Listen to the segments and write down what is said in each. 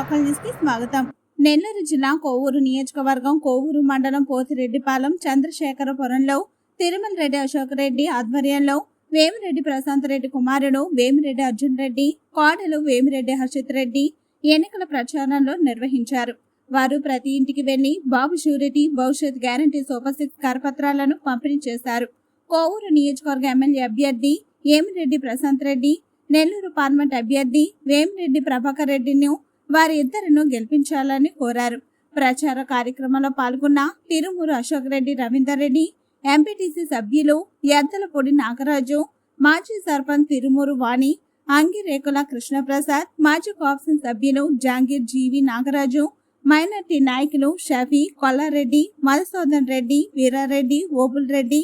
Local న్యూస్కి స్వాగతం. నెల్లూరు జిల్లా కోవూరు నియోజకవర్గం కోవూరు మండలం పోతిరెడ్డిపాలెం చంద్రశేఖరపురంలో తిరుమల రెడ్డి అశోక్ రెడ్డి ఆధ్వర్యంలో వేమిరెడ్డి ప్రశాంత్ రెడ్డి కుమారుడు వేమిరెడ్డి అర్జున్ రెడ్డి కోడలు వేమిరెడ్డి హర్షిత్ రెడ్డి ఎన్నికల ప్రచారంలో నిర్వహించారు. వారు ప్రతి ఇంటికి వెళ్ళి బాబు షూరిటీ భవిష్యత్ గ్యారంటీ సూపర్ సిక్స్ కరపత్రాలను పంపిణీ చేశారు. కోవూరు నియోజకవర్గ ఎమ్మెల్యే అభ్యర్థి ఏమిరెడ్డి ప్రశాంత్ రెడ్డి నెల్లూరు పార్లమెంట్ అభ్యర్థి వేమిరెడ్డి ప్రభాకర్ రెడ్డిను వారి ఇద్దరును గెలిపించాలని కోరారు. ప్రచార కార్యక్రమంలో పాల్గొన్న తిరుమూరు అశోక్ రెడ్డి రవీందర్ రెడ్డి ఎంపీటీసీ సభ్యులు ఎద్దలపూడి నాగరాజు మాజీ సర్పంచ్ తిరుమూరు వాణి అంగిరేకుల కృష్ణప్రసాద్ మాజీ కాప్సన్ సభ్యులు జాంగీర్ జీవి నాగరాజు మైనార్టీ నాయకులు షఫీ కొల్లారెడ్డి మధుసూదన్ రెడ్డి వీరారెడ్డి ఓబుల్ రెడ్డి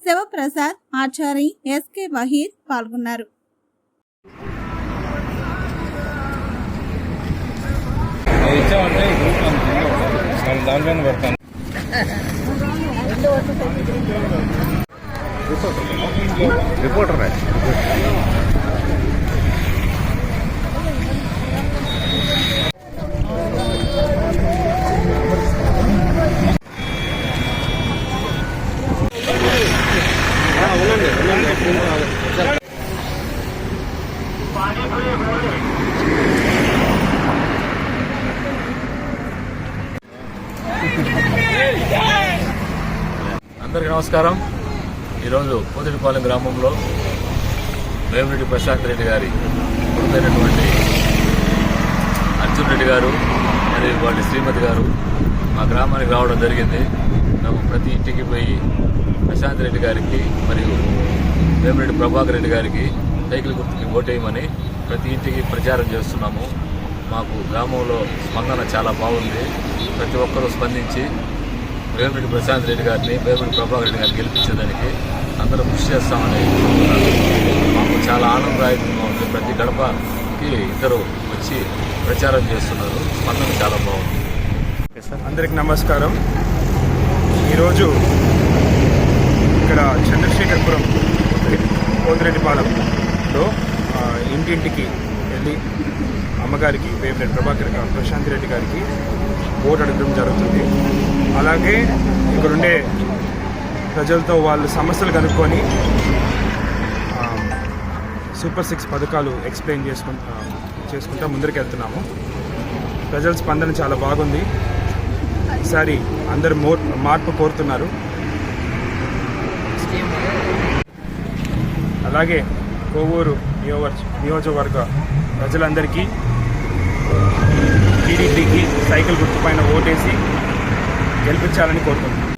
శివప్రసాద్ ఆచారి ఎస్కే వహీద్ పాల్గొన్నారు. వాళ్ళు దాంట్లోనే పెడతాను. రిపోర్టర్ అందరికీ నమస్కారం. ఈరోజు పోతిడిపాలెం గ్రామంలో వేమిరెడ్డి ప్రశాంత్ రెడ్డి గారి కొడుకైనటువంటి అర్జున్ రెడ్డి గారు మరియు వాళ్ళ శ్రీమతి గారు మా గ్రామానికి రావడం జరిగింది. మేము ప్రతి ఇంటికి పోయి ప్రశాంత్ రెడ్డి గారికి మరియు వేమిరెడ్డి ప్రభాకర్ రెడ్డి గారికి సైకిల్ గుర్తుకి ఓటేయమని ప్రతి ఇంటికి ప్రచారం చేస్తున్నాము. మాకు గ్రామంలో స్పందన చాలా బాగుంది. ప్రతి ఒక్కరూ స్పందించి వేమిరెడ్డి ప్రశాంత్ రెడ్డి గారిని వేమిరెడ్డి ప్రభాకర్ రెడ్డి గారిని గెలిపించేదానికి అందరూ కృషి చేస్తామని మాకు చాలా ఆనందదాయకంగా ఉంది. ప్రతి గడపకి ఇద్దరు వచ్చి ప్రచారం చేస్తున్నారు. స్పందన చాలా బాగుంది. అందరికి నమస్కారం. ఈరోజు ఇక్కడ చంద్రశేఖరపురం కోతిరెడ్డిపాలెంలో ఇంటింటికి వెళ్ళి అమ్మగారికి వేమిరెడ్డి ప్రభాకర్ గారు ప్రశాంత్ రెడ్డి గారికి ఓటు అడగడం జరుగుతుంది. అలాగే ఇక్కడుండే ప్రజలతో వాళ్ళు సమస్యలు కనుక్కొని సూపర్ సిక్స్ పథకాలు ఎక్స్ప్లెయిన్ చేసుకుంటా చేసుకుంటా ముందరికి వెళ్తున్నాము. ప్రజల స్పందన చాలా బాగుంది. ఈసారి అందరు మార్పు కోరుతున్నారు. అలాగే కోవూరు నియోజ నియోజకవర్గ ప్రజలందరికీ టీడీపీకి సైకిల్ గుర్తుపైన ఓటేసి గెలిపించాలని కోరుకుంటున్నాను